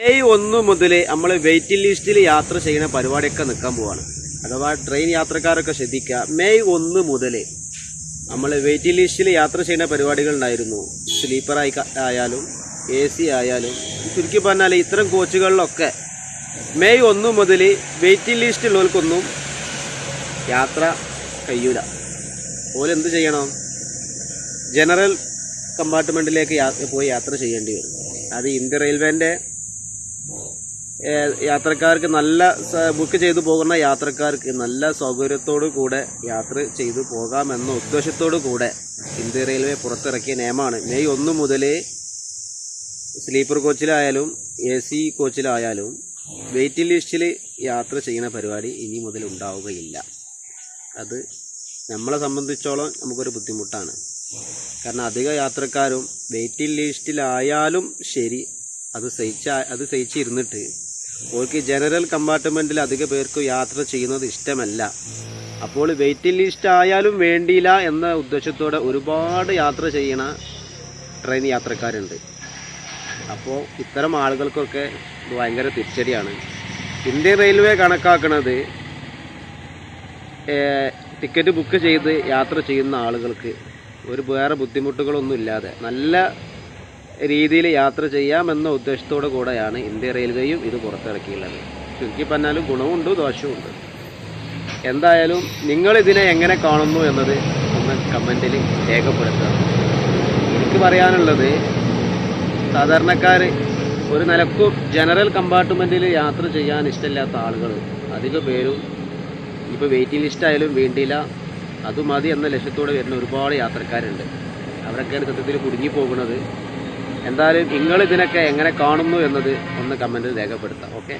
May ഒന്ന് മുതൽ നമ്മൾ വെയിറ്റിംഗ് ലിസ്റ്റിൽ യാത്ര ചെയ്യുന്ന പരിപാടിയൊക്കെ നിൽക്കാൻ പോവാണ്. അഥവാ ട്രെയിൻ യാത്രക്കാരൊക്കെ ശ്രദ്ധിക്കുക മെയ് ഒന്ന് മുതൽ നമ്മൾ വെയിറ്റിംഗ് ലിസ്റ്റിൽ യാത്ര ചെയ്യുന്ന പരിപാടികൾ ഉണ്ടായിരുന്നു സ്ലീപ്പർ ആയി ആയാലും എ സി ആയാലും. ചുരുക്കി പറഞ്ഞാൽ ഇത്തരം കോച്ചുകളിലൊക്കെ മെയ് ഒന്ന് മുതൽ വെയിറ്റിംഗ് ലിസ്റ്റ് ഉള്ളവർക്കൊന്നും യാത്ര കഴിയൂല. ഓലെന്ത് ചെയ്യണം? ജനറൽ കമ്പാർട്ട്മെന്റിലേക്ക് പോയി യാത്ര ചെയ്യേണ്ടി വരും. അത് ഇന്ത്യ റെയിൽവേന്റെ യാത്രക്കാർക്ക് നല്ല ബുക്ക് ചെയ്തു പോകുന്ന യാത്രക്കാർക്ക് നല്ല സൗകര്യത്തോടു കൂടെ യാത്ര ചെയ്തു പോകാമെന്ന ഉദ്ദേശത്തോടു കൂടെ ഇന്ത്യ റെയിൽവേ പുറത്തിറക്കിയ നിയമമാണ്. മെയ് ഒന്ന് മുതൽ സ്ലീപ്പർ കോച്ചിലായാലും എ സി കോച്ചിലായാലും വെയിറ്റിംഗ് ലിസ്റ്റിൽ യാത്ര ചെയ്യുന്ന പരിപാടി ഇനി മുതൽ ഉണ്ടാവുകയില്ല. അത് നമ്മളെ സംബന്ധിച്ചോളം നമുക്കൊരു ബുദ്ധിമുട്ടാണ്. കാരണം അധിക യാത്രക്കാരും വെയിറ്റിംഗ് ലിസ്റ്റിലായാലും ശരി അത് സഹിച്ച അത് സഹിച്ചിരുന്നിട്ട്. ഓർക്ക് ജനറൽ കമ്പാർട്ട്മെന്റിൽ അധിക പേർക്ക് യാത്ര ചെയ്യുന്നത് ഇഷ്ടമല്ല. അപ്പോൾ വെയിറ്റിംഗ് ലിസ്റ്റ് ആയാലും വേണ്ടിയില്ല എന്ന ഉദ്ദേശത്തോടെ ഒരുപാട് യാത്ര ചെയ്യണ ട്രെയിൻ യാത്രക്കാരുണ്ട്. അപ്പോൾ ഇത്തരം ആളുകൾക്കൊക്കെ ഇത് ഭയങ്കര തിരിച്ചടിയാണ്. ഇന്ത്യൻ റെയിൽവേ കണക്കാക്കുന്നത് ടിക്കറ്റ് ബുക്ക് ചെയ്ത് യാത്ര ചെയ്യുന്ന ആളുകൾക്ക് ഒരു വേറെ ബുദ്ധിമുട്ടുകളൊന്നും ഇല്ലാതെ നല്ല രീതിയിൽ യാത്ര ചെയ്യാമെന്ന ഉദ്ദേശത്തോടു കൂടെയാണ് ഇന്ത്യ റെയിൽവേയും ഇത് പുറത്തിറക്കിയുള്ളത്. ചുരുക്കി പറഞ്ഞാലും ഗുണമുണ്ട് ദോഷവുമുണ്ട്. എന്തായാലും നിങ്ങൾ ഇതിനെ എങ്ങനെ കാണുന്നു എന്നത് ഒന്ന് കമന്റിൽ രേഖപ്പെടുത്തുക. എനിക്ക് പറയാനുള്ളത് സാധാരണക്കാർ ഒരു നിലക്കും ജനറൽ കമ്പാർട്ട്മെന്റിൽ യാത്ര ചെയ്യാൻ ഇഷ്ടമില്ലാത്ത ആളുകൾ അധിക പേരും ഇപ്പോൾ വെയിറ്റിംഗ് ലിസ്റ്റ് ആയാലും വേണ്ടിയില്ല അത് മതി എന്ന ലക്ഷ്യത്തോടെ വരുന്ന ഒരുപാട് യാത്രക്കാരുണ്ട്. അവരൊക്കെയാണ് സത്യത്തിൽ കുടുങ്ങി പോകുന്നത്. എന്തായാലും നിങ്ങൾ ഇതിനൊക്കെ എങ്ങനെ കാണുന്നു എന്നത് ഒന്ന് കമന്റിൽ രേഖപ്പെടുത്താം. ഓക്കെ